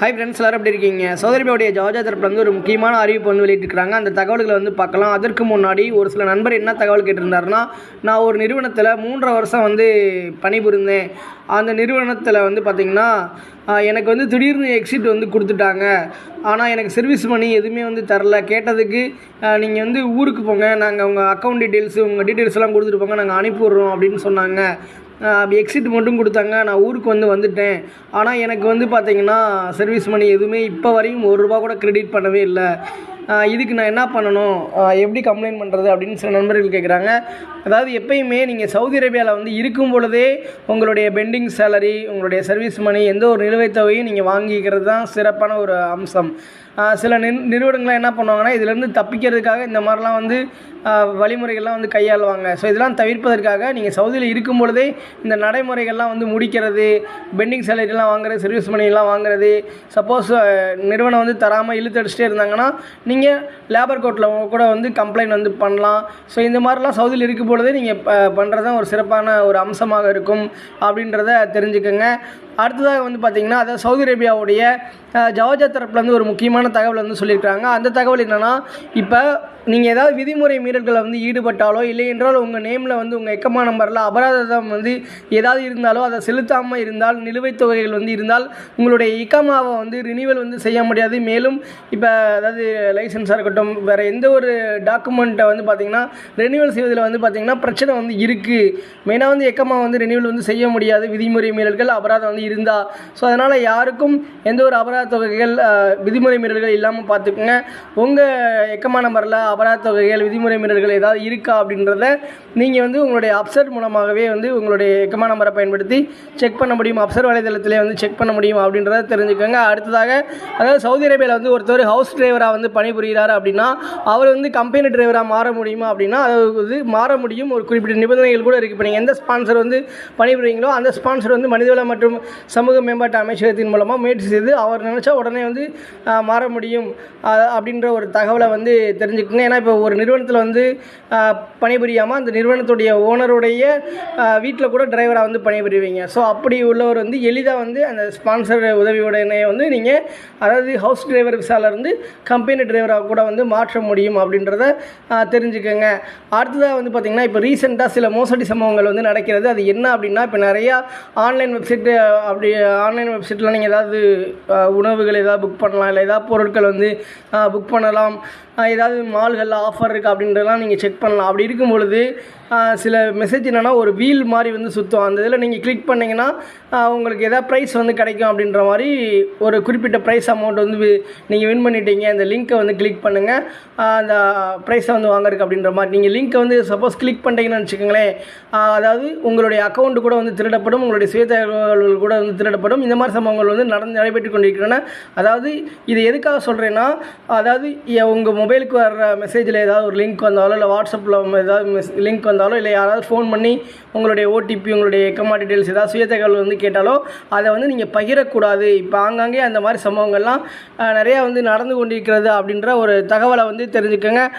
Hi friends எல்லாரும் எப்படி இருக்கீங்க? சௌதரிபாவுடைய ஜவஜா தரப்பில் வந்து ஒரு முக்கியமான அறிவிப்பு வந்து வெளியிட்டிருக்காங்க அந்த தகவல்களை வந்து பார்க்கலாம். அதற்கு முன்னாடி ஒரு சில நண்பர் என்ன தகவல் கேட்டிருந்தாருன்னா நான் ஒரு நிறுவனத்தில் மூன்றரை வருஷம் வந்து பணிபுரிந்தேன். அந்த நிறுவனத்தில் வந்து பார்த்திங்கன்னா எனக்கு வந்து திடீர்னு எக்ஸிட் வந்து கொடுத்துட்டாங்க. ஆனால் எனக்கு சர்வீஸ் மணி எதுவுமே வந்து தரல. கேட்டதுக்கு நீங்கள் வந்து ஊருக்கு போங்க. நாங்கள் உங்கள் அக்கௌண்ட் டீட்டெயில்ஸு உங்கள் டீட்டெயில்ஸ்லாம் கொடுத்துட்டு போங்க. நாங்கள் அனுப்பி விட்றோம் அப்படின்னு சொன்னாங்க. எக்ஸிட் மட்டும் கொடுத்தாங்க. நான் ஊருக்கு வந்து வந்துட்டேன். ஆனால் எனக்கு வந்து பார்த்தீங்கன்னா சர்வீஸ் மணி எதுவுமே இப்போ வரையும் ஒரு ரூபா கூட கிரெடிட் பண்ணவே இல்லை. இதுக்கு நான் என்ன பண்ணணும்? எப்படி கம்ப்ளைண்ட் பண்ணுறது அப்படின்னு சில நண்பர்கள் கேட்குறாங்க அதாவது எப்பயுமே நீங்கள் சவுதி அரேபியாவில் வந்து இருக்கும் பொழுதே உங்களுடைய பெண்டிங் சேலரி உங்களுடைய சர்வீஸ் மணி எந்த ஒரு நிலுவைத் தொகையும் நீங்கள் வாங்கிக்கிறது தான் சிறப்பான ஒரு அம்சம். சில நிறு நிறுவனங்கள்லாம் என்ன பண்ணுவாங்கன்னா இதிலேருந்து தப்பிக்கிறதுக்காக இந்த மாதிரிலாம் வந்து வழிமுறைகள்லாம் வந்து கையாளுவாங்க. ஸோ இதெல்லாம் தவிர்ப்பதற்காக நீங்கள் சவுதியில் இருக்கும் பொழுதே இந்த நடைமுறைகள்லாம் வந்து முடிக்கிறது பெண்டிங் சேலரிலாம் வாங்குறது சர்வீஸ் மணிலாம் வாங்குறது. சப்போஸ் நிறுவனம் வந்து தராமல் இழுத்தடிச்சிட்டே இருந்தாங்கன்னா நீங்கள் லேபர் கோர்ட்டில் கூட வந்து கம்ப்ளைண்ட் வந்து பண்ணலாம். ஸோ இந்த மாதிரிலாம் சவுதியில் இருக்கும் பொழுதே நீங்கள் பண்ணுறது தான் ஒரு சிறப்பான ஒரு அம்சமாக இருக்கும் அப்படின்றத தெரிஞ்சுக்கோங்க. அடுத்ததாக வந்து பார்த்திங்கன்னா அதாவது சவுதி அரேபியாவுடைய ஜவாஜா தரப்புலேருந்து ஒரு முக்கியமான தகவல் வந்து சொல்லியிருக்காங்க. அந்த தகவல் என்னென்னா இப்போ நீங்கள் ஏதாவது விதிமுறை மீறல்களை வந்து ஈடுபட்டாலோ இல்லை என்றால் உங்கள் நேமில் வந்து உங்கள் எக்கமா நம்பரில் அபராதம் வந்து ஏதாவது இருந்தாலோ அதை செலுத்தாமல் இருந்தால் நிலுவைத் தொகைகள் வந்து இருந்தால் உங்களுடைய இக்கமாவை வந்து ரினிவல் வந்து செய்ய முடியாது. மேலும் இப்போ அதாவது லைசன்ஸாக இருக்கட்டும் வேறு எந்த ஒரு டாக்குமெண்ட்டை வந்து பார்த்திங்கன்னா ரெனிவல் செய்வதில் வந்து பார்த்திங்கன்னா பிரச்சனை வந்து இருக்குது மெயினாக வந்து எக்கமா வந்து ரெனிவல் வந்து செய்ய முடியாது. விதிமுறை மீறல்கள் அபராதம் வந்து இருந்தால் ஸோ அதனால் யாருக்கும் எந்த ஒரு அபராத தொகைகள் விதிமுறை மீறல்கள் இல்லாமல் பார்த்துக்குங்க உங்கள் எக்கமா நம்பரில் அபராத தொகைகள் விதிமுறை மீறல்கள் ஏதாவது இருக்கா அப்படின்றத நீங்கள் வந்து உங்களுடைய அப்சர் மூலமாகவே வந்து உங்களுடைய எக்கமா நம்பரை பயன்படுத்தி செக் பண்ண முடியும். அப்சர் வலைதளத்திலே வந்து செக் பண்ண முடியும் அப்படின்றத தெரிஞ்சுக்கோங்க. அடுத்ததாக அதாவது சவுதி அரேபியாவில் வந்து ஒருத்தர் ஹவுஸ் டிரைவராக வந்து பணிபுரிகிறார் அப்படின்னா அவர் வந்து கம்பெனி டிரைவராக மாற முடியுமா அப்படின்னா அதாவது மாற முடியும். ஒரு குறிப்பிட்ட நிபந்தனைகள் கூட இருக்குது இப்போ நீங்கள் எந்த ஸ்பான்சர் வந்து பணிபுரியுங்களோ அந்த ஸ்பான்சர் வந்து மனிதவள மற்றும் சமூக மேம்பாட்டு அமைச்சகத்தின் மூலமாக முயற்சி செய்து அவர் நினச்சா உடனே வந்து மாற முடியும். அப்படின்ற ஒரு தகவலை வந்து தெரிஞ்சுக்கோங்க. ஏன்னா இப்போ ஒரு நிறுவனத்தில் வந்து பணிபுரியாமல் அந்த நிறுவனத்துடைய ஓனருடைய வீட்டில் கூட டிரைவராக வந்து பணிபுரிவீங்க. ஸோ அப்படி உள்ளவர் வந்து எளிதாக வந்து அந்த ஸ்பான்சர் உதவியுடனே வந்து நீங்கள் அதாவது ஹவுஸ் டிரைவர் விசாலேருந்து கம்பெனி டிரைவராக கூட வந்து மாற்ற முடியும் அப்படின்றத தெரிஞ்சுக்கோங்க. அடுத்ததாக வந்து பார்த்திங்கன்னா இப்போ ரீசெண்டாக சில மோசடி சம்பவங்கள் வந்து நடக்கிறது. அது என்ன அப்படின்னா இப்போ நிறையா ஆன்லைன் வெப்சைட்டு அப்படி ஆன்லைன் வெப்சைட்டில் நீங்கள் ஏதாவது உணவுகள் ஏதாவது புக் பண்ணலாம் இல்லை ஏதாவது பொருட்கள் வந்து புக் பண்ணலாம் ஏதாவது மால்களில் ஆஃபர் இருக்குது அப்படின்றதெல்லாம் நீங்கள் செக் பண்ணலாம். அப்படி இருக்கும் பொழுது சில மெசேஜ் என்னென்னா ஒரு வீல் மாதிரி வந்து சுற்றும் அந்த இதில் நீங்கள் கிளிக் பண்ணிங்கன்னா உங்களுக்கு எதாவது ப்ரைஸ் வந்து கிடைக்கும் அப்படின்ற மாதிரி ஒரு குறிப்பிட்ட ப்ரைஸ் அமௌண்ட் வந்து நீங்கள் வின் பண்ணிட்டீங்க. அந்த லிங்க்கை வந்து கிளிக் பண்ணுங்கள் அந்த ப்ரைஸை வந்து வாங்குறதுக்கு அப்படின்ற மாதிரி. நீங்கள் லிங்க்கை வந்து சப்போஸ் கிளிக் பண்ணிட்டீங்கன்னு வச்சுக்கோங்களேன். அதாவது உங்களுடைய அக்கௌண்ட் கூட வந்து திருடப்படும். உங்களுடைய சுய தகவல்கள் கூட வந்து திருடப்படும் இந்த மாதிரி சம்பவங்கள் வந்து நடந்து நடைபெற்று கொண்டிருக்கின்றன. அதாவது இது எதுக்காக சொல்கிறேன்னா அதாவது உங்கள் மொபைலுக்கு வர்ற மெசேஜில் ஏதாவது ஒரு லிங்க் வந்தாலோ இல்லை வாட்ஸ்அப்பில் ஏதாவது மெஸ் லிங்க் வந்தாலோ இல்லை யாராவது ஃபோன் பண்ணி உங்களுடைய ஓடிபி உங்களுடைய எக்கமா டீட்டெயில்ஸ் ஏதாவது சுய தகவல் வந்து கேட்டாலோ அதை வந்து நீங்கள் பகிரக்கூடாது. இப்போ ஆங்காங்கே அந்த மாதிரி சம்பவங்கள்லாம் நிறையா வந்து நடந்து கொண்டிருக்கிறது அப்படின்ற ஒரு தகவலை வந்து தெரிஞ்சுக்கோங்க.